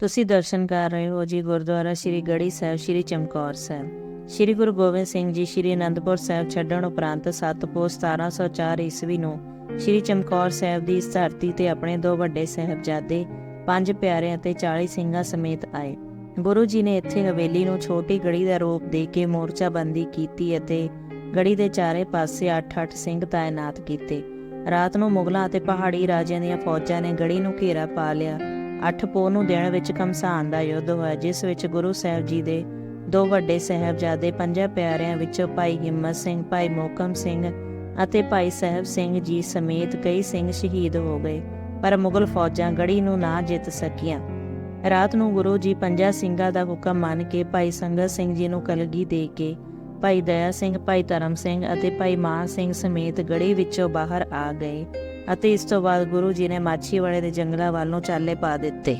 ਤੁਸੀਂ ਦਰਸ਼ਨ ਕਰ ਰਹੇ ਹੋ ਜੀ ਗੁਰਦੁਆਰਾ ਸ੍ਰੀ ਗੜੀ ਸਾਹਿਬ, ਸ੍ਰੀ ਚਮਕੌਰ ਸਾਹਿਬ। ਸ੍ਰੀ ਗੁਰੂ ਗੋਬਿੰਦ ਸਿੰਘ ਜੀ, ਸ੍ਰੀ ਅਨੰਦਪੁਰ ਸਾਹਿਬ ਛੱਡਣ ਉਪਰੰਤ 7 ਪੋ 1704 ਈਸਵੀ ਨੂੰ ਸ੍ਰੀ ਚਮਕੌਰ ਸਾਹਿਬ ਦੀ ਇਸ ਧਰਤੀ ਤੇ ਆਪਣੇ ਦੋ ਵੱਡੇ ਸਹਿਬਜ਼ਾਦੇ, ਪੰਜ ਪਿਆਰੇ ਅਤੇ 40 ਸਿੰਘਾਂ ਸਮੇਤ ਆਏ। ਗੁਰੂ ਜੀ ਨੇ ਇੱਥੇ ਹਵੇਲੀ ਨੂੰ ਛੋਟੀ ਗੜੀ ਦਾ ਰੂਪ ਦੇ ਕੇ ਮੋਰਚਾਬੰਦੀ ਕੀਤੀ ਅਤੇ ਗੜੀ ਦੇ ਚਾਰੇ ਪਾਸੇ 8-8 ਸਿੰਘ ਤਾਇਨਾਤ ਕੀਤੇ। ਰਾਤ ਨੂੰ ਮੁਗਲਾਂ ਅਤੇ ਪਹਾੜੀ ਰਾਜਿਆਂ ਦੀਆਂ ਫੌਜਾਂ ਨੇ ਗੜੀ ਨੂੰ ਘੇਰਾ ਪਾ ਲਿਆ। 8 ਪੋਹ ਨੂੰ ਦਿਨ ਵਿੱਚ ਕਮਸਾਨ ਦਾ ਯੁੱਧ ਹੋਇਆ, ਜਿਸ ਵਿੱਚ ਗੁਰੂ ਸਾਹਿਬ ਜੀ ਦੇ ਦੋ ਵੱਡੇ ਸਹਿਬਜ਼ਾਦੇ, ਪੰਜਾਂ ਪਿਆਰਿਆਂ ਵਿੱਚੋਂ ਭਾਈ ਹਿੰਮਤ ਸਿੰਘ, ਭਾਈ ਮੋਕਮ ਸਿੰਘ ਅਤੇ ਭਾਈ ਸਾਹਿਬ ਸਿੰਘ ਜੀ ਸਮੇਤ ਕਈ ਸਿੰਘ ਸ਼ਹੀਦ ਹੋ ਗਏ, ਪਰ ਮੁਗਲ ਫੌਜਾਂ ਗੜੀ ਨੂੰ ਨਾ ਜਿੱਤ ਸਕੀਆਂ। ਰਾਤ ਨੂੰ ਗੁਰੂ ਜੀ ਪੰਜਾਂ ਸਿੰਘਾਂ ਦਾ ਹੁਕਮ ਮੰਨ ਕੇ ਭਾਈ ਸੰਗਤ ਸਿੰਘ ਜੀ ਨੂੰ ਕਲਗੀ ਦੇ ਕੇ ਭਾਈ ਦਇਆ ਸਿੰਘ, ਭਾਈ ਧਰਮ ਸਿੰਘ ਅਤੇ ਭਾਈ ਮਾਨ ਸਿੰਘ ਸਮੇਤ ਗੜੀ ਵਿੱਚੋਂ ਬਾਹਰ ਆ ਗਏ। ਅਤੇ ਇਸ ਤੋਂ ਬਾਅਦ ਗੁਰੂ ਜੀ ਨੇ ਮਾਛੀਵਾੜੇ ਦੇ ਜੰਗਲਾਂ ਵੱਲ ਨੂੰ ਚਾਲੇ ਪਾ ਦਿੱਤੇ।